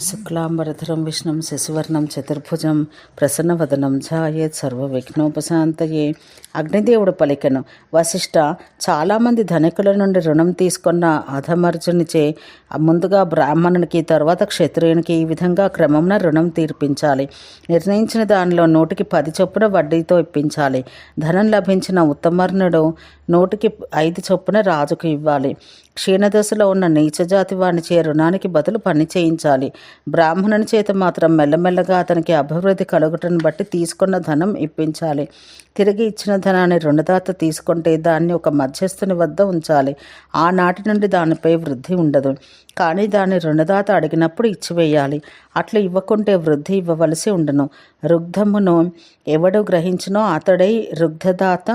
శుక్లాంబరధరం విష్ణుం శశివర్ణం చతుర్భుజం ప్రసన్నవదనం ఝాయేత్ సర్వ విఘ్నోపశాంతయే అగ్నిదేవుడు పలికెను వశిష్ఠ చాలామంది ధనికుల నుండి రుణం తీసుకున్న అధమర్జునిచే ముందుగా బ్రాహ్మణునికి తర్వాత క్షత్రియునికి ఈ విధంగా క్రమంన రుణం తీర్పించాలి. నిర్ణయించిన దానిలో నూటికి పది చొప్పున వడ్డీతో ఇప్పించాలి. ధనం లభించిన ఉత్తమర్ణుడు నూటికి ఐదు చొప్పున రాజుకు ఇవ్వాలి. క్షీణదశలో ఉన్న నీచజాతి వానిచే రుణానికి బదులు పని చేయించాలి. బ్రాహ్మణుని చేత మాత్రం మెల్లమెల్లగా అతనికి అభివృద్ధి కలుగుటను బట్టి తీసుకున్న ధనం ఇప్పించాలి. తిరిగి ఇచ్చిన ధనాన్ని రుణదాత తీసుకుంటే దాన్ని ఒక మధ్యస్థుని వద్ద ఉంచాలి. ఆనాటి నుండి దానిపై వృద్ధి ఉండదు. కానీ దాన్ని రుణదాత అడిగినప్పుడు ఇచ్చివేయాలి. అట్లా ఇవ్వకుంటే వృద్ధి ఇవ్వవలసి ఉండను. రుగ్ధమును ఎవడు గ్రహించినో అతడై రుగ్ధదాత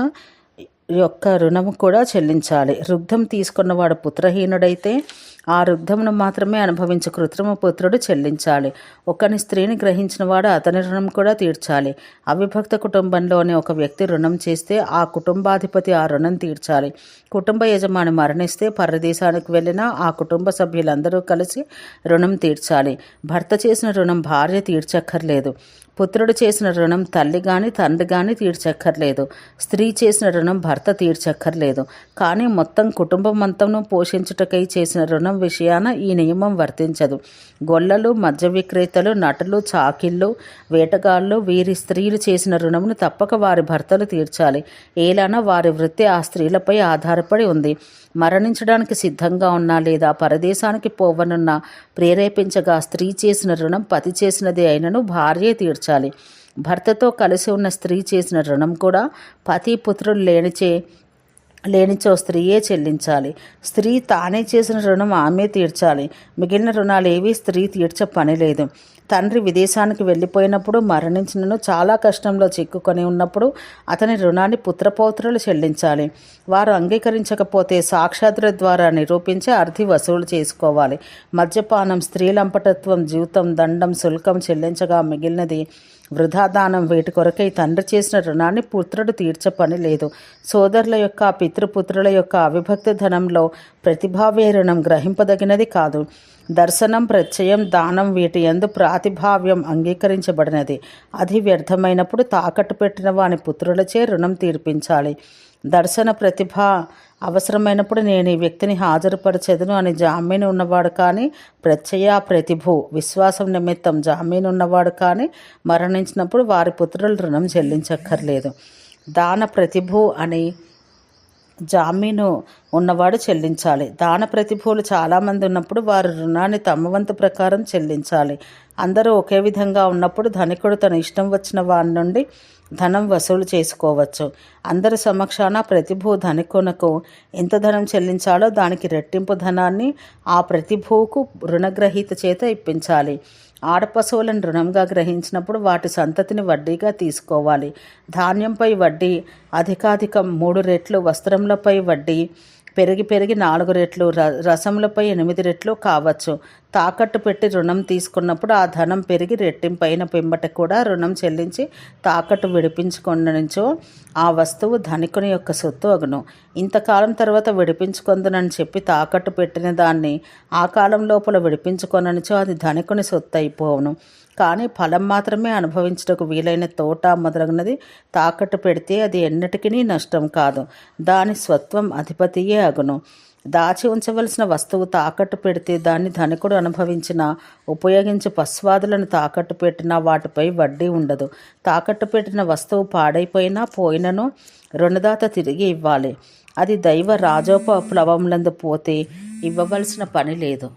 యొక్క రుణము కూడా చెల్లించాలి. రుగ్ధం తీసుకున్నవాడు పుత్రహీనుడైతే ఆ రుగ్ధమును మాత్రమే అనుభవించి కృత్రిమ పుత్రుడు చెల్లించాలి. ఒకని స్త్రీని గ్రహించిన వాడు అతని రుణం కూడా తీర్చాలి. అవిభక్త కుటుంబంలోని ఒక వ్యక్తి రుణం చేస్తే ఆ కుటుంబాధిపతి ఆ రుణం తీర్చాలి. కుటుంబ యజమాని మరణిస్తే పరదేశానికి వెళ్ళినా ఆ కుటుంబ సభ్యులందరూ కలిసి రుణం తీర్చాలి. భర్త చేసిన రుణం భార్య తీర్చక్కర్లేదు. పుత్రుడు చేసిన రుణం తల్లి కానీ తండ్రి కానీ తీర్చక్కర్లేదు. స్త్రీ చేసిన రుణం భర్త తీర్చక్కర్లేదు. కానీ మొత్తం కుటుంబం అంతను పోషించుటకై చేసిన రుణం విషయాన ఈ నియమం వర్తించదు. గొల్లలు మద్య విక్రేతలు నటులు చాకిళ్ళు వేటగాళ్ళు వీరి స్త్రీలు చేసిన రుణమును తప్పక వారి భర్తలు తీర్చాలి. ఏలానా వారి వృత్తి ఆ స్త్రీలపై ఆధారపడి ఉంది. మరణించడానికి సిద్ధంగా ఉన్నా లేదా పరదేశానికి పోవనున్న ప్రేరేపించగా స్త్రీ చేసిన రుణం పతి చేసినది అయినను భార్యే తీర్చాలి. భర్తతో కలిసి ఉన్న స్త్రీ చేసిన రుణం కూడా పతి పుత్రులు లేనిచే లేనిచో స్త్రీయే చెల్లించాలి. స్త్రీ తానే చేసిన రుణం ఆమె తీర్చాలి. మిగిలిన రుణాలు ఏవి స్త్రీ తీర్చ పని లేదు. తండ్రి విదేశానికి వెళ్ళిపోయినప్పుడు మరణించినను చాలా కష్టంలో చిక్కుకొని ఉన్నప్పుడు అతని రుణాన్ని పుత్రపౌత్రులు చెల్లించాలి. వారు అంగీకరించకపోతే సాక్షాత్ర ద్వారా నిరూపించి అర్థి వసూలు చేసుకోవాలి. మద్యపానం స్త్రీలంపటత్వం జీవితం దండం శుల్కం చెల్లించగా మిగిలినది వృధాదానం వీటి కొరకై తండ్రి చేసిన రుణాన్ని పుత్రుడు తీర్చ పని లేదు. సోదరుల యొక్క పితృపుత్రుల యొక్క అవిభక్తి ధనంలో ప్రతిభావే రుణం గ్రహింపదగినది కాదు. దర్శనం ప్రత్యయం దానం వీటి ఎందు ప్రాతిభావ్యం అంగీకరించబడినది. అది వ్యర్థమైనప్పుడు తాకట్టు పెట్టిన వాని పుత్రులచే రుణం తీర్పించాలి. దర్శన ప్రతిభ అవసరమైనప్పుడు నేను ఈ వ్యక్తిని హాజరుపరచెదను అని జామీను ఉన్నవాడు కానీ ప్రత్యయ ప్రతిభు విశ్వాసం నిమిత్తం జామీను ఉన్నవాడు కానీ మరణించినప్పుడు వారి పుత్రులు రుణం చెల్లించక్కర్లేదు. దాన ప్రతిభు అని జామీను ఉన్నవాడు చెల్లించాలి. దాన ప్రతిభూలు చాలామంది ఉన్నప్పుడు వారు రుణాన్ని తమ వంతు ప్రకారం చెల్లించాలి. అందరూ ఒకే విధంగా ఉన్నప్పుడు ధనికుడు తన ఇష్టం వచ్చిన వారి నుండి ధనం వసూలు చేసుకోవచ్చు. అందరి సమక్షాన ప్రతిభూ ధనికునకు ఎంత ధనం చెల్లించాలో దానికి రెట్టింపు ధనాన్ని ఆ ప్రతిభూకు రుణగ్రహీత చేత ఇప్పించాలి. ఆడపశువులను రుణంగా గ్రహించినప్పుడు వాటి సంతతిని వడ్డీగా తీసుకోవాలి. ధాన్యంపై వడ్డీ అధికాధికం మూడు రెట్లు వస్త్రములపై వడ్డీ పెరిగి పెరిగి నాలుగు రెట్లు ర రసములపై ఎనిమిది రెట్లు కావచ్చు. తాకట్టు పెట్టి రుణం తీసుకున్నప్పుడు ఆ ధనం పెరిగి రెట్టింపైన పిమ్మట కూడా రుణం చెల్లించి తాకట్టు విడిపించుకొననిచో ఆ వస్తువు ధనికుని యొక్క సొత్తు అగును. ఇంతకాలం తర్వాత విడిపించుకొందునని చెప్పి తాకట్టు పెట్టిన దాన్ని ఆ కాలం లోపల విడిపించుకొననిచో అది ధనికుని సొత్తు అయిపోవును కానీ ఫలం మాత్రమే అనుభవించటకు వీలైన తోట మొదలగునది. తాకట్టు పెడితే అది ఎన్నటికీ నష్టం కాదు. దాని స్వత్వం అధిపతియే అగును. దాచి ఉంచవలసిన వస్తువు తాకట్టు పెడితే దాన్ని ధనికుడు అనుభవించిన ఉపయోగించి పశ్వాదులను తాకట్టు పెట్టినా వాటిపై వడ్డీ ఉండదు. తాకట్టు పెట్టిన వస్తువు పాడైపోయినా పోయినను రుణదాత తిరిగి ఇవ్వాలి. అది దైవ రాజోపప్లవంలందు పోతే ఇవ్వవలసిన పని లేదు.